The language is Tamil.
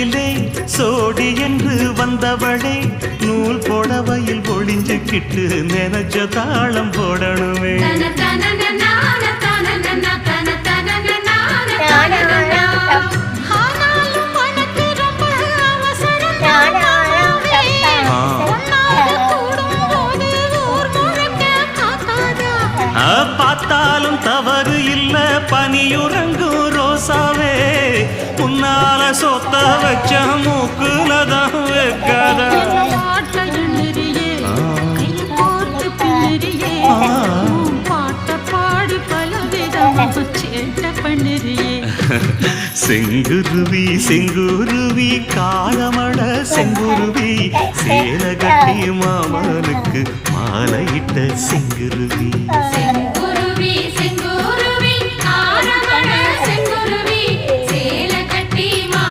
கட்டிலே சோடி என்று வந்தவளே நூல் புடவையில் ஒளிஞ்சுக்கிட்டு நினைச்ச தாளம் போடணுமே. ஆனாலும் உனக்கு ரொம்ப அவசரம் சொத்த வச்ச மூக்குல தான் வைக்காத. செங்குருவி செங்குருவி காலமட செங்குருவி சேல கட்டி மாமனுக்கு மாலையிட்ட செங்குருவி.